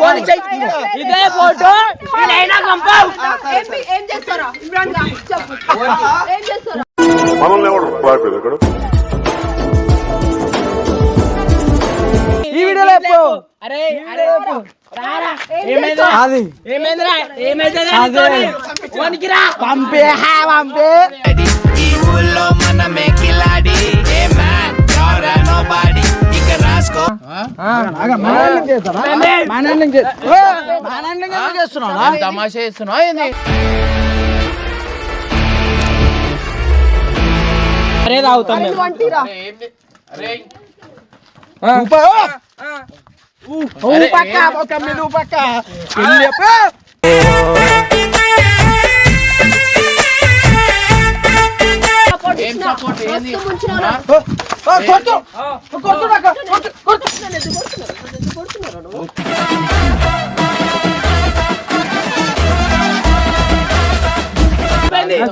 ఓవన్కి? ఇగో, ఇదే ఫోటో, ఈ వీడియోలో అరే అరే అది. ఏమైందిరా? ఏమైందిరా పంపే హా పంపే. ఈ ఊళ్ళో మనమే కిలాడి. Hey man? ఎవరా నోబాడి తమాషా చేస్తున్నావు ఏంది? అరే తాగుతాం మేము. మీద పక్క.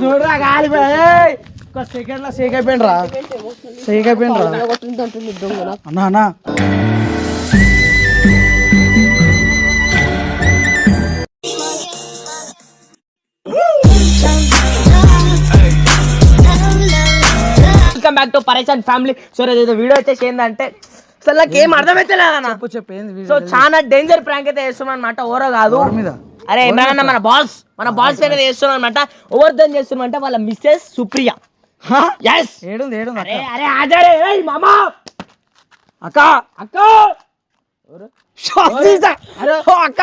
చూడురా కాలిపోయి. ఒక సెకండ్లో సేక్ అయిపోయిండ్రా సేక్ అయిపోయిండ్రా అన్నా అన్నా. Welcome back to Pareshan family so ఏదో వీడియో వచ్చేసి ఏంటంటే అసలు నాకు ఏం అర్థమైతలేదు అన్న? చెప్పు సో చాలా డేంజర్ ప్రాంక్ అయితే చేస్తున్నాం అనమాట ఓరో కాదు. మీద? అరే ఏమన్నా మన బాస్ మన బాస్ మీద చేస్తున్నాం అనమాట ఓవర్ దన్ చేస్తున్నాం అంటే వాళ్ళ మిస్సెస్ సుప్రియ. హా? ఎస్ ఏడుంది ఏడుంది అరే అరే ఆజారే ఏయ్ మామా. అక్క. అక్క. అక్క.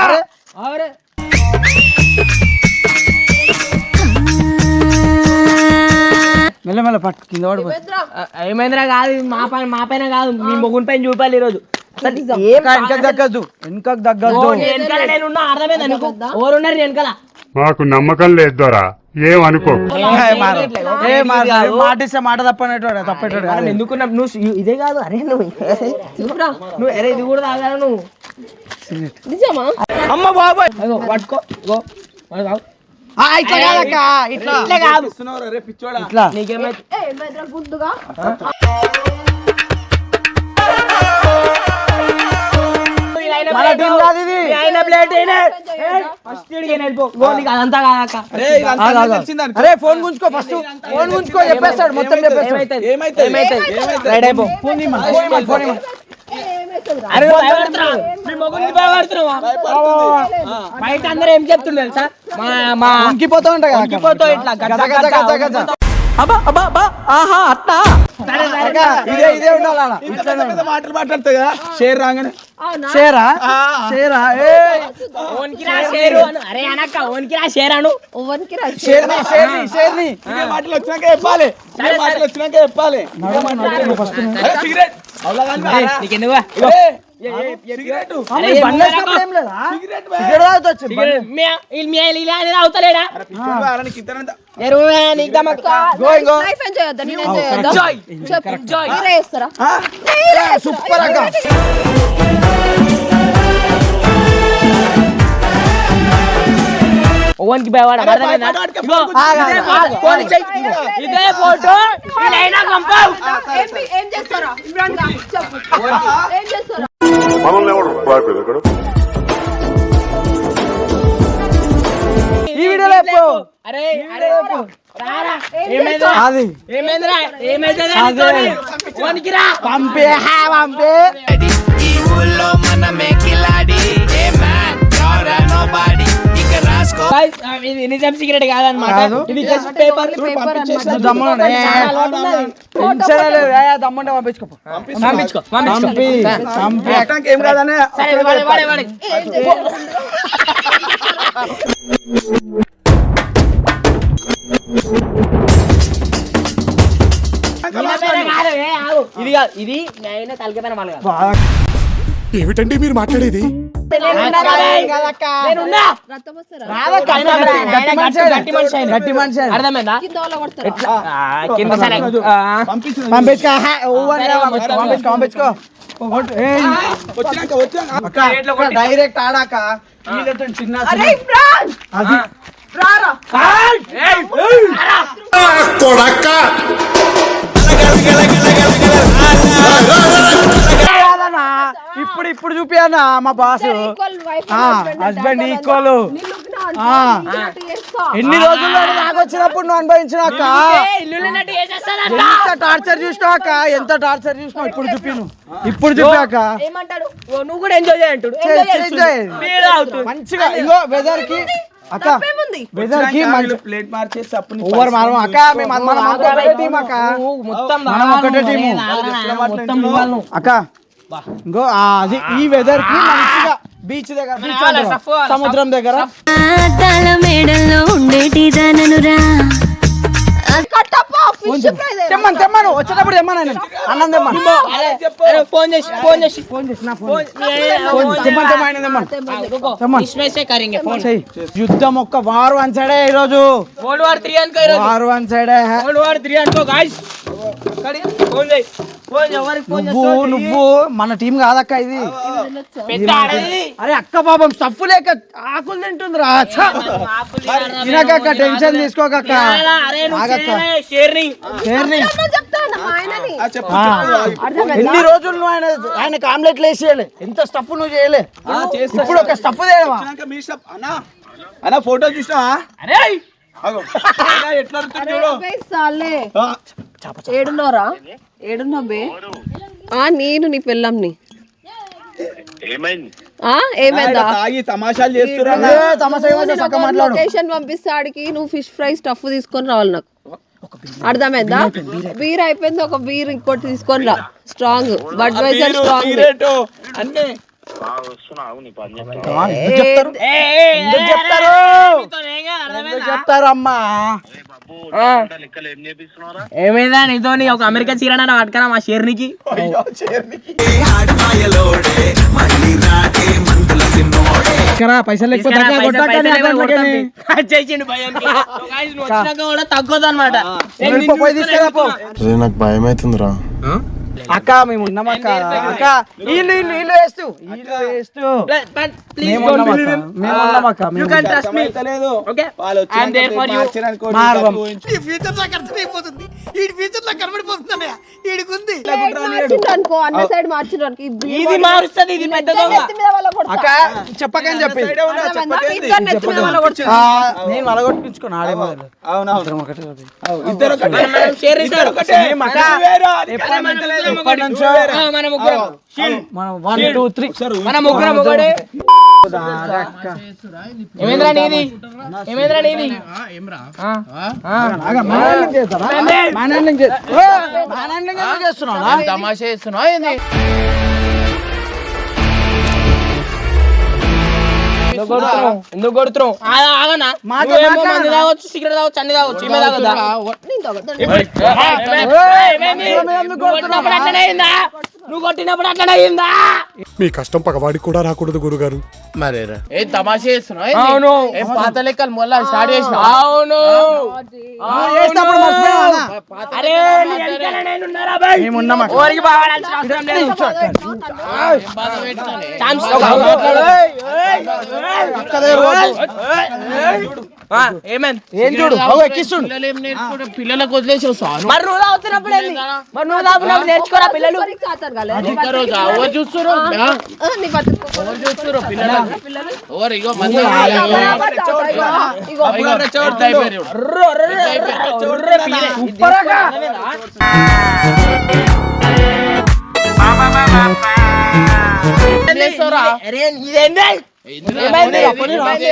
అరే మెల్ల మెల్ల పట్టు కింద పడిపో. పెద్దరా ఆ, ఏమైందిరా కాదు మా పైన మా పైన కాదు మీ మొగుని పైన చూపాలి ఈరోజు. వెనకకు దగ్గద్దు వెనకకు నీ వెనకాల నేను ఉన్నా అర్థమైందా నీకు? ఎవరున్నారు నీ వెనకాల? మాకు నమ్మకం లేదు దొరా. ఏమనుకో ఏ మారు. మాట ఇస్తే మాట తప్పనేటోడు తప్పేటోడు. ఎందుకున్నా నువ్వు ఇదే కాదు అరే నువ్వు నువ్వు అరే ఇది కూడా తాగా నువ్వు? నిజమా? అమ్మ బాబాయ్! పట్టుకో. ఇట్లా కాదక్క ఇట్లా ఇట్లా కాదు ఇట్లా నీకేమైతే అరే ఫోన్ గుంచుకో ఫస్ట్ ఫోన్ గుంచుకో చెప్పేస్తాడు మొత్తం చెప్పేస్తాడు. ఏమైతే రైట్ అయిపో. Phone phone? బయట అందరూ ఏం చెప్తుండే తెలుసా? మా మా వంకిపోతూ ఉంటాయి ఇట్లా అబ్బా అబ్బా అబ్బా ఆహా అట్లా సరే సరే అక్క, ఇదే ఇదే ఉండాలి ఆడ. ఇట్లనే ఉండాలి. మాటలు మాట్లాడుతుంది కదా షేర్ రాగానే. అవునా షేరా? షేరా? ఏ. ఓన్కి రా షేరు. అను అరే అనక్క ఓన్కి రా షేర్. అను ఓవన్కి రా షేర్ని షేర్ని షేర్ని. ఇదే మాటలు వచ్చినాక చెప్పాలి. ఇదే మాటలు వచ్చినాక చెప్పాలి. ఫస్ట్ అరే సిగరెట్. అవలాగాని నీకెందుకు అవుతలేడా సూపర్ అక్క? పట్టుకో, ఇగో, ఆగు, ఇదే ఫోటో, ఏం చేస్తారా? ఏం చేస్తారా? మనల్ని ఎవడు రాయలేదు ఇక్కడ? ఈ వీడియోలో అరే అరే అది. ఏమైందిరా? పంపే పంపే. ఊళ్ళో మనమే కిలాడి. Hey man? ఎవరా నోబాడి ఇది నిజం సిగరెట్ కాదన్నమాట. కాదు. ఇది జస్ట్ పేపర్ దమ్ముడు పంపించుకో. పంపించుకో ఏం కాదనే. ఇది కాదు ఇది నేను తలకి పైన. ఏమిటండి మీరు మాట్లాడేది డైరెక్ట్ ఆడాక చిన్న అరే ఇప్పుడు చూపియన్నా మా బాస్? హస్బెండ్ ఈక్వల్ ఎన్ని రోజుల్లో నాకు వచ్చినప్పుడు నువ్వు అనుభవించిన అక్క? ఎంత టార్చర్ చూసినావు అక్క? ఎంత టార్చర్ చూసినావు? ఇప్పుడు చూపి నువ్వు ఇప్పుడు చూపాక ఏమంటాడు? ఓ, నువ్వు కూడా ఎంజాయ్ చేయ అంటాడు. చేయి, ఎంజాయ్ చేయి, చేస్తున్నాడు. చేయి. వీడు అవుతుంది. మంచిగా ఇంకో వెదర్కి అక్క వెదర్కి మంచి ప్లేట్ మార్చేసి అప్పుడు ఓవర్ మారం అక్క మేము మనం ఒకటే టీం అక్క. నువ్వు మొత్తం మనం ఒకటే నువ్వు. అక్క ఇంకో ఆ, అది ఈ వెదర్కి మంచిగా బీచ్ దగ్గర అంటారు. సముద్రం దగ్గర. అద్దాల మేడల్లో ఉండేటి దాననురా. కట్టప్ప! తెమ్మను తెమ్మను. వచ్చేటప్పుడు తెమ్మను అన్నం తెమ్మను. ఫోన్ చేసి ఫోన్ చేసి. ఫోన్ చేసి యుద్ధం ఒక్క వారు వన్ సైడ్ ఈ రోజు వారు నువ్వు నువ్వు మన టీం కాదక్క ఇది. అరే అక్క పాపం సప్పు లేక ఆకులు తింటుందిరా. తినకక్క టెన్షన్ తీసుకోకక్క. ఆగక్క. ఎన్ని రోజులు నువ్వు ఆయన ఆయనకి ఆమ్లెట్లు వేసేయలే ఎంత స్టఫ్ నువ్వు చేయలే. ఇప్పుడు ఒక స్టఫ్ చేయవా? అన్నా అన్నా ఫోటో చూసినావా? అరే! ఏడున్నోరా? ఏడున్నో బే? ఆ నేను నీ మాట్లాడు. లొకేషన్ పంపిస్తే ఆడికి నువ్వు ఫిష్ ఫ్రై స్టఫ్ తీసుకొని రావాలి నాకు. అర్థమైందా బీర్ అయిపోయింది ఒక బీర్ ఇంకోటి తీసుకొని రా స్ట్రాంగ్ బడ్ వైజర్ స్ట్రాంగ్ చెప్తారు ఎందుకు చెప్తారు అమ్మా ఏమైందా నీతో? నీ ఒక అమెరికా చీరన పట్టుకరా మా షేర్నికి. పైసలు నీ నాకు భయం అవుతుందిరా అక్క మేము ఉన్నాం అక్క. అక్క. వీళ్ళు వీళ్ళు వీళ్ళు వేస్తూ వీళ్ళు వేస్తూ. మేము ఉన్నాం అక్క. మేము ఉన్నాం అక్క యూ మేము కెన్ ట్రస్ట్ మీ అర్థమైతలేదు. ఓకే వాళ్ళు I'm there for you. వచ్చినాక మార్గం. అనుకో అన్న సైడ్ ఇది మారుస్తుంది ఇది పెద్ద దొంగ. అక్క చెప్పకని చెప్పి నేను వలగొట్టించుకుని ఆడే మొదలు. అవునవును. ఒకటి. ఒకటి. ఇద్దరు ఒకటే. మనం మనం షేర్ ఇద్దరు ఒకటే. మన ముగ్గురం. మనం వన్ టూ త్రీ మన ముగ్గురం ఒకడే ఏమేంద్రా నీది? ఏమేంద్రా నీది? ఆ, ఆ. మన ఎందుకు కొడుతున్నావు? ఎందుకు కొడుతున్నావు? ఆగా- ఆగనా? మాట నువ్వేమో మాట. మందు తాగొచ్చు సిగరెట్ తాగొచ్చు అన్ని తాగొచ్చు ఈమె తాగొద్దా? ఏమైంది? నువ్వు కొట్టినప్పుడు అట్లనే అయిందా? నువ్వు కొట్టినప్పుడు అట్లనే అయిందా? మీ కష్టం పగవాడికి కూడా రాకూడదు గురుగారు. మరేరా? ఏ తమాషా చేస్తున్నావు? అవును. ఏ పాత లెక్కలు మళ్ళా స్టార్ట్ చేసిన అవును. అవసరం లేదు. ఏం చూడు ఎక్కిస్తుండు పిల్లలకు వదిలేసి మరి నువ్వు తాగుతున్నప్పుడు? మరి నువ్వు తాగుతున్నప్పుడు నేర్చుకోరా పిల్లలు రోజు అరే, ఇదేంది? ఎందుకు? ఏమైంది? ఏమైంది? ఏమైంది?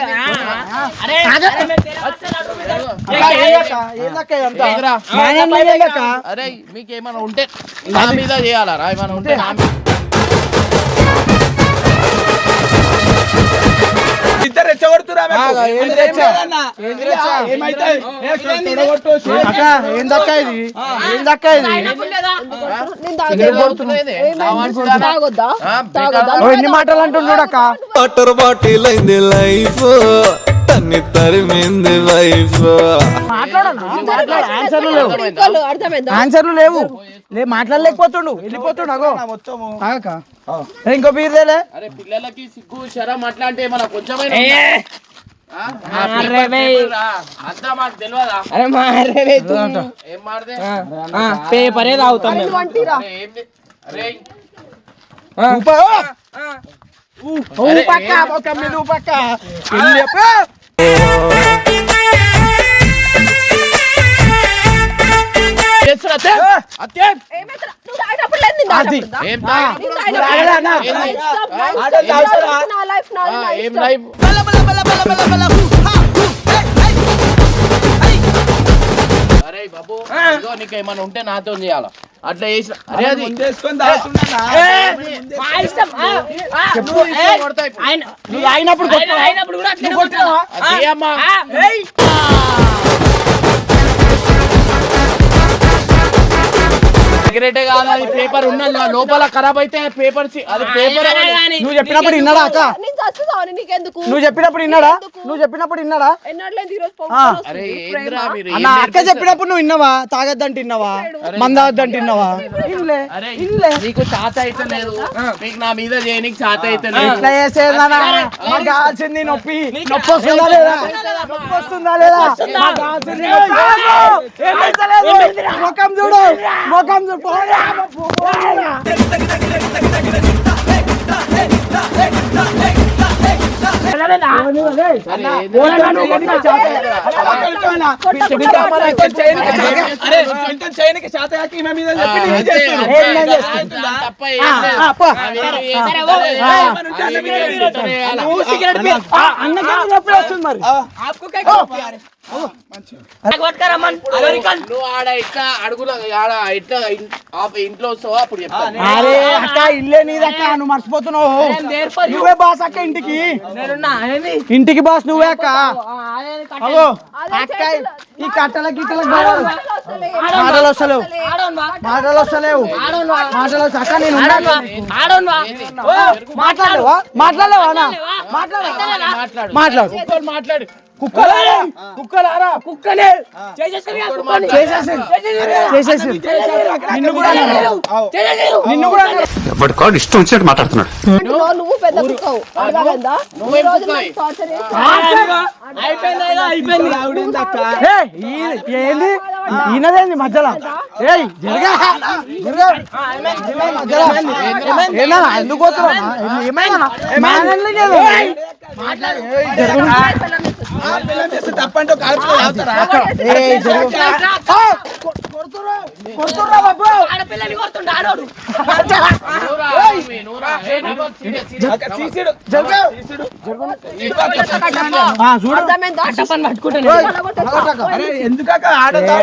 ఆ, అరే, అరే, మేము తెలవచ్చన్నాడు మీద. అక్క, ఏందక్క? ఏందక్క ఇదంతా? ఏందిరా? మా హ్యాండ్లింగ్ ఏందక్క? అరే మీకు ఏమైనా ఉంటే నా మీద చేయాలరా ఏమైనా ఉంటే నా మీద ఏందక్క ఇది? ఏందక్క ఇది? ఎన్ని మాటలు అంటున్నాడు అక్క? వాటర్ బాటిల్ అయింది లైఫ్. తన్ని తరిమింది వైఫ్. ఆన్సర్లు లేవు. ఈక్వల్ అర్థమైందా? ఆన్సర్లు లేవు. లే మాట్లాడలేకపోతుండు. వెళ్ళిపోతుండు అగో. ఏ, ఇంకో బీర్ తేలే? అరే పిల్లలకి సిగ్గు శరం అట్లా అంటే మన కొంచెమైనా ఏ, ఉందా? ఆ? ఆ అరే పిల్ల లైఫ్ అరే బాబు నీకు ఏమైనా ఉంటే నాతో చేయాలా? అట్లా చేసిన. అరే అది. నువ్వు? అయినప్పుడు కూడా సిగరెట్ కాదు అది పేపర్ ఉన్నది. లోపల ఖరాబ్ అయితే పేపర్ అది పేపర్ నువ్వు చెప్పినప్పుడు విన్నాడా అక్క? నువ్వు చెప్పినప్పుడు విన్నాడా? నువ్వు చెప్పినప్పుడు విన్నాడా? అన్న అక్క చెప్పినప్పుడు నువ్వు విన్నావా? తాగద్దంటే విన్నావా? మందావద్దంటే విన్నావా? నీకు చాత అయితే లేదు. నీకు నా మీద చేయనికి చాత అయితే లేదు? ఎట్లా చేసేదన్నా మాకు కావాల్సింది నొప్పి. నొప్పి వస్తుందా లేదా? నొప్పి వస్తుందా లేదా? ముఖం చూడు. ముఖం చూడు. చేత కాక ఈమె మీద ఆ, చెప్పి నేను అంతే, చేస్తున్నా. అంతే. ఏం నేను చేస్తున్నా? దాని తప్ప ఏం ఆ, లేదు. ఆ, పో. అవి ఏమి సరే, చేస్తారు? ఓ, అదే, ఆ, అవి అన్న, ఏమి అన్న, చేస్తారు? చేయాలా? నువ్వు సిగరెట్ పీ. ఆ, అన్నకే నొప్పి వస్తుంది మరి. నువ్వు మర్చిపోతున్నావు. నువ్వే బాస్ అక్క ఇంటికి? ఇంటికి బాస్ నువ్వే అక్క. అక్క ఈ కట్టల గొడవలు. మాటలు వస్తలేవు. మాటలు వస్తలేవు? మాటలు వస్తా- అక్క నేను మాట్లాడలేవా? మాట్లాడలేవా? మాట్లాడు. మాట్లాడు. కుక్కలారా కుక్కలారా చేసేసి నిన్ను కూడా. నిన్ను కూడా ఇష్టం వచ్చినట్టు మాట్లాడుతున్నాడు నువ్వు పెద్ద కుక్కవు. అయిపోయింది ఏదో ఈయనదేంది మధ్యలో ఏయ్ జరగా జరగా మధ్యలో ఏమన్నా ఎందుకు పోతున్నావు ఏమైనా మానల్ని లేదు ఏయ్, ఎందుకక్క ఆడతా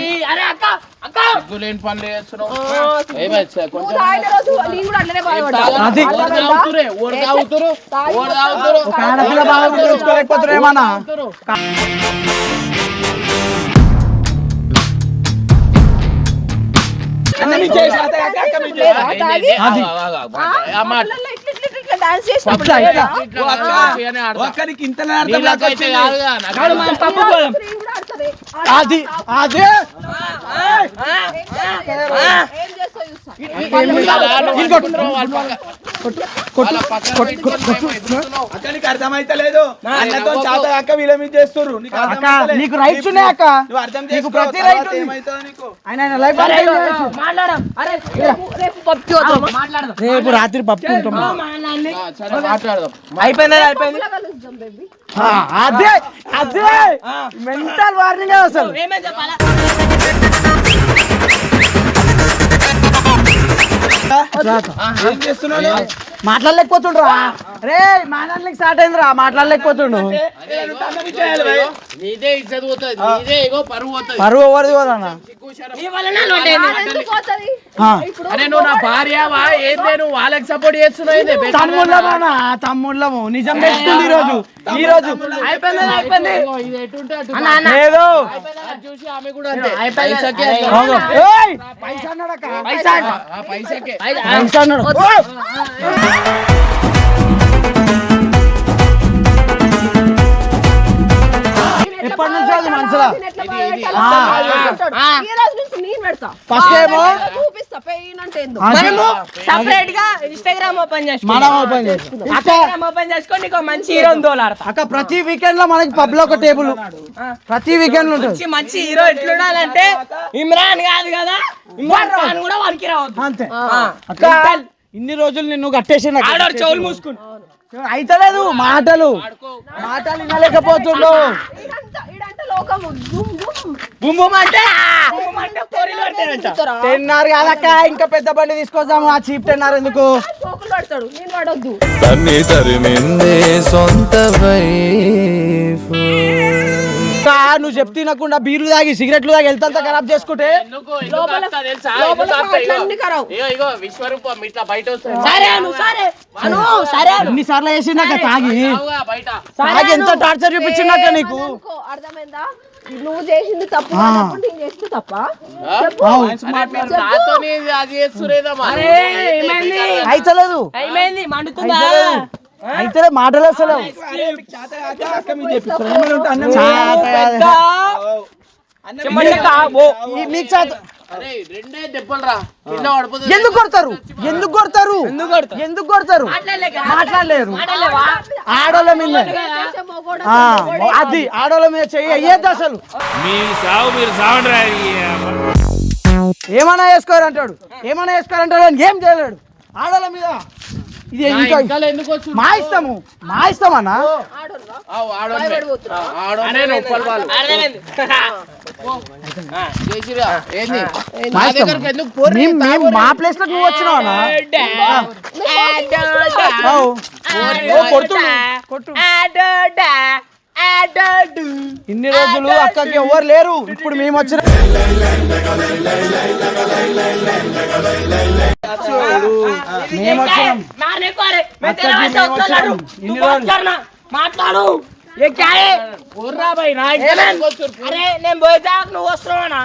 ఈ- అరే అక్క అక్క సిగ్గులేని పనులు చేస్తున్నావు ఏమైంది కూడా ఆడుతుంది. అది అదే ఏం అన్నతో చాత అక్క నీకు రైట్స్ ఉన్నాయి అక్క. నువ్వు అర్థం నీకు ప్రతి రైట్ రేపు రాత్రి పప్పు అయిపోయింది. అదే అదే. మెంటల్ వార్నింగ్ అసలు. ఏమేం చెప్పాలా? ఏం చేస్తున్నాడు? మాట్లాడలేకపోతుండ్రా. రే మాట్లాడలేక స్టార్ట్ అయిందిరా మాట్లాడలేకపోతుండు. పరువు ఎవరిది పోదన్న వాళ్ళకి సపోర్ట్ చేస్తున్నావు తమ్ముళ్ళము నిజం తెచ్చుకుంది ఈ రోజు. ఈ రోజు లేదు పైసా. పైసా అన్నాడు. ఎప్పటి నుంచో అది ఫస్ట్ ఏమో? మనము సపరేట్గా ఇన్స్టాగ్రామ్ ఓపెన్ చేసుకుందాం మనం ఓపెన్ చేసుకుందాం. అక్క ఇన్స్టాగ్రామ్ ఓపెన్ చేసుకొని నీకు మంచి అక్క ప్రతి వీకెండ్లో మనకి పబ్లో ఒక టేబుల్ ప్రతి వీకెండ్లో ఉంటుంది. మంచి మంచి హీరో ఎట్లుండాలంటే ఇమ్రాన్ కాదు కదా ఇమ్రాన్ ఖాన్ కూడా వానికి రావద్దు. అంతే. అక్క ఇన్ని రోజులు నిన్ను కట్టేసి ఆడాడు చెవులు మూసుకుని అయితలేదు మాటలు. మాటలు వినలేకపోతుండు? టెన్నర్ కాదక్క ఇంకా పెద్ద బండి తీసుకొద్దాము ఆ చీప్ టెన్నర్ ఎందుకు? సొంత వైఫ్. నువ్వు చెప్తే తినకుండా బీర్లు తాగి సిగరెట్లు తాగి అంతా ఖరాబ్ చేసుకుంటే ఎందుకు? ఎందుకు ఆపుతా తెలుసా? లోపల ఎందుకు ఆపుతా? ఇగో, అట్లన్నీ ఖరాబ్. ఇగో ఇగో విశ్వరూపం ఇట్లా బయట వస్తుంది. సరే అను సరే. అను సరే అను. ఎన్ని సార్లు వేసిందాక తాగి? తాగి ఎంత టార్చర్ చూపించిందాక నీకు? అర్థమైందా? నువ్వు చేసింది తప్పు నేను చేస్తే తప్ప? చెప్పు. అవు. అరే మీరు నాతోనే అది చేస్తురేదమ్మా? ఏమైంది? అయితలేదు. ఏమైంది మండుతుందా? అయితే మాటలు పడిపోతుంది ఎందుకు కొడతారు? ఎందుకు కొడతారు? ఎందుకు కొడతారు? ఎందుకు కొడతారు? మాట్లాడలేరు. ఆడోళ్ళ మీద అది ఆడోళ్ళ మీద చెయ్యి అయ్యేది అసలు. మీ సాగు మీరు సావండి ఏమైనా వేసుకోరు అంటాడు. ఏమైనా వేసుకోరు అంటాడు అని ఏం చేయలేడు. ఆడోళ్ళ మీద. ఇది ఇంకా మా ఇష్టము మా మా ప్లేస్లోకి నువ్వు వచ్చినావు అన్న. ఇన్ని రోజులు అక్కకి ఎవరు లేరు. ఇప్పుడు మేము వచ్చిన. మాట్లాడు ఏ అరే నేను పోయితే నువ్వు వస్తున్నావా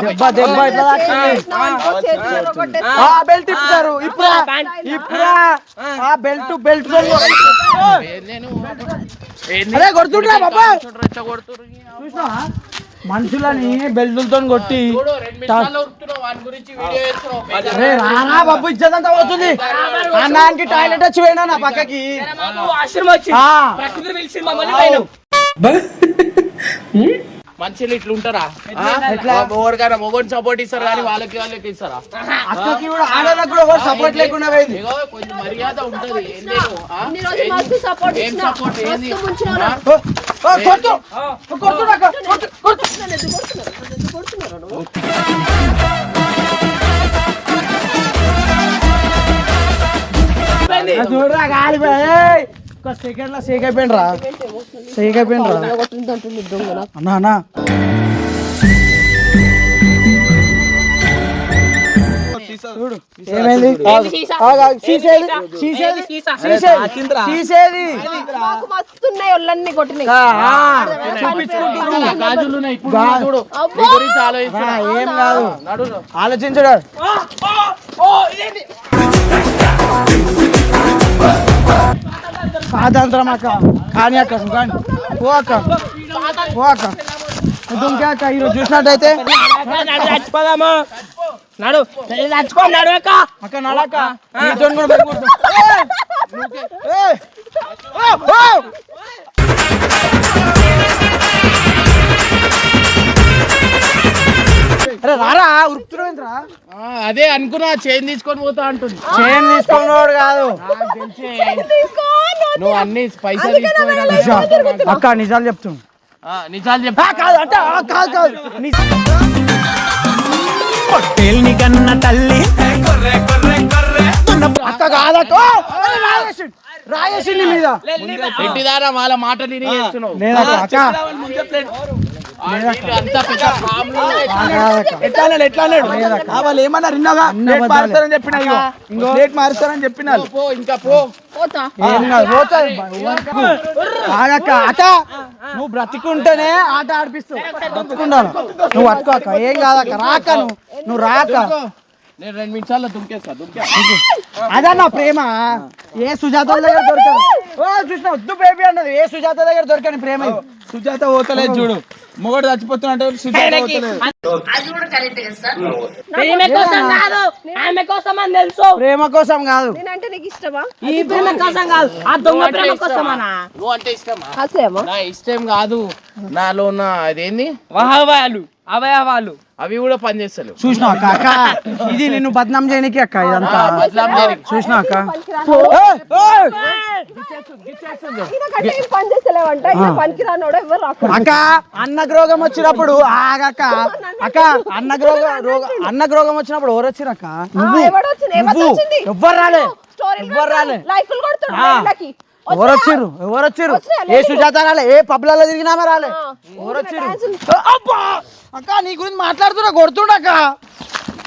దెబ్బ దెబ్బ ఇట్లా బెల్ట్ ఇప్పుతారు ఇప్పుడా ఇప్పుడా ఆ బెల్ట్ బెల్ట్ అరే కొడుతుండ్రా బాబా చూడురా, మనుషులని బెల్టులతో కొట్టి. అరే రానా బాబు ఇచ్చేదంతా పోతుంది. అన్నానికి టాయిలెట్ వచ్చి పోయినా నా పక్కకి. వాష్రూమ్ వచ్చి మనుషులు ఇట్లా ఉంటారా ఎవరికైనా మొగోని సపోర్ట్ ఇస్తారు కానీ వాళ్ళకి వాళ్ళకి ఇస్తారా అక్కకి కూడా సపోర్ట్ లేకుండా పోయింది కొంచెం మర్యాద ఉంటది ఏం సపోర్ట్ ఏంది కొట్టు కొట్టు కొట్టు కొట్టు చూడరా కాలిపోయి ఒక్క సెకండ్ లా సేక్ అయిపోయిండ్రా సేక్ అయిపోయిండ్రా అన్నా అన్నా. చూడు. నీ గురించి ఆలోచిస్తున్నా. ఆ, ఏం కాదు. ఆలోచించడు. అక్క. కానీ అక్క కానీ. పో అక్క. పో అక్క. ఈరోజు చూసినట్టయితే చచ్చిపోదాము నడు చచ్చిపో నడువక అక్క నడక! అరే రారా ఉరుకుతున్నావేంట్రా ఆ, అదే అనుకున్నా చైన్ తీసుకొని పోతా అంటుంది. చైన్ తీసుకున్నాడు కాదు. నువ్వు అన్ని పైసలు తీసుకొని అక్క నిజాలు చెప్తున్నా. ఆ, నిజాలు చెప్పా. కాదు అంటే ఆ, కాదు కాదు. నీ- అక్క మీద. పెట్టిదారా వాళ్ళ మాటలు విని చేస్తున్నావు లేదక్క అక్క ఆ, వీళ్ళు అంతా పెద్ద ఫ్యామిలీ ఆ, కాదక్క ఎట్లా అన్నాడు ఎట్లా అన్నాడు ఆ, వాళ్ళు ఏమన్నారు విన్నావా డేట్ మారుస్తారని చెప్పిన ఇగో. డేట్ మారుస్తారని చెప్పిన ఇంకా అక్క నువ్వు బ్రతికుంటేనే ఆట ఆడిపిస్తావు. బ్రతికుండాను. నువ్వు అక్క. అక్క ఏం కాదక్క రాక నువ్వు. నువ్వు రాక. నేను రెండు నిమిషాల్లో దుంకేస్తా దుంకే అదే నా ప్రేమ. ఏ సుజాత దగ్గర దొరకదు. ఓ చూసిన వద్దు బేబీ అన్నది. ఏ సుజాత దగ్గర దొరకని ప్రేమ. సుజాత పోతలేదు చూడు. మొగడు చచ్చిపోతున్నట్టు ప్రేమ కోసం కాదు ఆమె కోసం అని తెలుసు. ప్రేమ కోసం కాదు. నేనంటే నీకు ఇష్టమా? ఈ ప్రేమ కోసం కాదు ఆ దొంగ ప్రేమ కోసమనా? నువ్వు అంటే ఇష్టమా నా ఇష్టం కాదు. నాలో ఉన్న అదేంది? అవయవాలు అవయవాలు. అవి కూడా పనిచేస్తలేవు చూసినా అక్క అక్క ఇది నిన్ను బద్నాం చేయనికి అక్క ఇదంతా. చూసినా అక్క. ఈయనకంటే ఏం పని చేస్తలేవంట ఈయన పనికిరానోడు ఎవరు రాకుండా అక్క అన్నకు రోగం వచ్చినప్పుడు ఆగక్క అక్క అన్నకు రోగం రోగ అన్నకు రోగం వచ్చినప్పుడు ఎవరు వచ్చిరక్క నువ్వు? ఎవ్వరు రాలే. ఎవ్వరు రాలే. ఎవరు వచ్చిర్రు ఎవరు వచ్చిర్రు ఏ సుజాత రాలే? ఏ పబ్లలో తిరిగినామే రాలే? ఎవరు వచ్చిర్రు అబ్బా! అక్క నీ గురించి మాట్లాడుతున్నా కొడుతుండక్క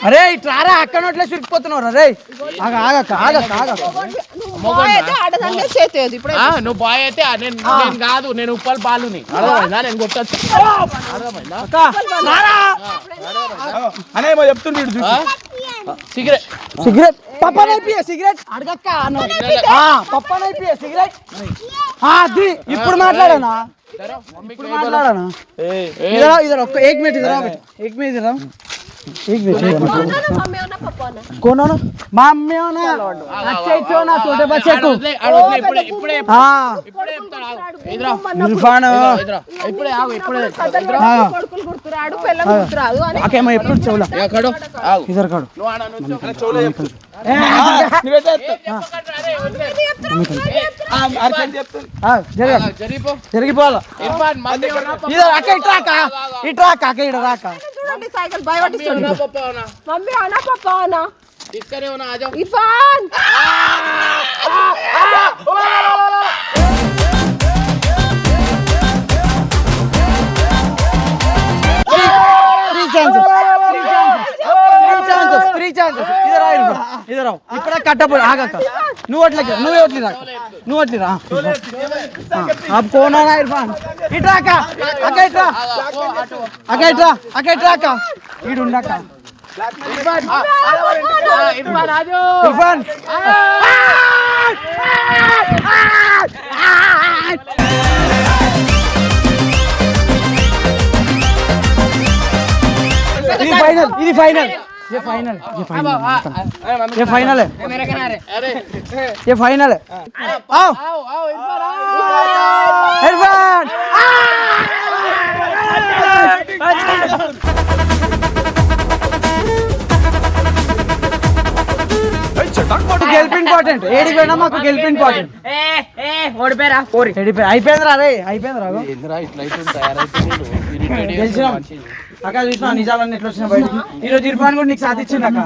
అరే ఇట్లారా అక్కడ నోట్లే చిరిగిపోతున్నారు అరే ఆగ ఆగ ఆగ ఆగ నువ్వు బాయ్ అయితే నేను కాదు నేను ఉప్పల్ బాలుని. నేను కొట్టచ్చు అనేమో సిగరెట్. సిగరెట్. సిగరెట్. అడగక్క సిగరెట్. అది ఇప్పుడు మాట్లాడానా? ఇప్పుడు మాట్లాడానా? ఒక్క ఏక్ మినిట్ ఇదరా ఏక్ మినిట్ ఇదరా. એક વિશે કોનો મામ્યો ના અચ્છે છો ના ఎప్పుడు చెవుల యా కడు ఆగు ఇదర్ కడు నువ్వు రాక చూడండి సైకిల్ భయపట్టిస్తుంది ఉన్నా పప్ప ఉన్నా మమ్మీ అనా పప్ప అనా తీసుకొని ఉన్నా ఆజో Irfan three chances three chances three chances ఇద్దరు రా ఇర్ఫాన్. ఇద్దరు ఇక్కడ కట్టపోయి ఆగక్క నువ్వు అట్లకి నువ్వే వట్లేదా నువ్వు వట్లేదా కోనా ఇర్ఫాన్ ఇట్రా అక్క. అక్క ఇట్రా. అక్క ఇట్రా. అక్క ఇట్రా అక్క. ఈడుండక్క ఇర్ఫాన్ ఇది ఫైనల్ ఇది ఫైనల్. ये फाइनल ये फाइनल ये फाइनल है అరే ये फाइनल है आओ ఆవు ఆవు ఇర్ఫాన్ ఆవు. इरफान గెలుపు ఇంపార్టెంట్ ఏడికి పోయినా మాకు గెలుపు ఇంపార్టెంట్ ఏ ఏ ఓడిపోయారా పోరి ఏడిపోయి అయిపోయింది రా రే అయిపోయింది రా గెలిచినాం అక్క చూసిన నిజాలన్నీ ఎట్లా వచ్చిన బయటికి ఈ రోజు ఇర్ఫాన్ కూడా నీకు సాధించింది అక్క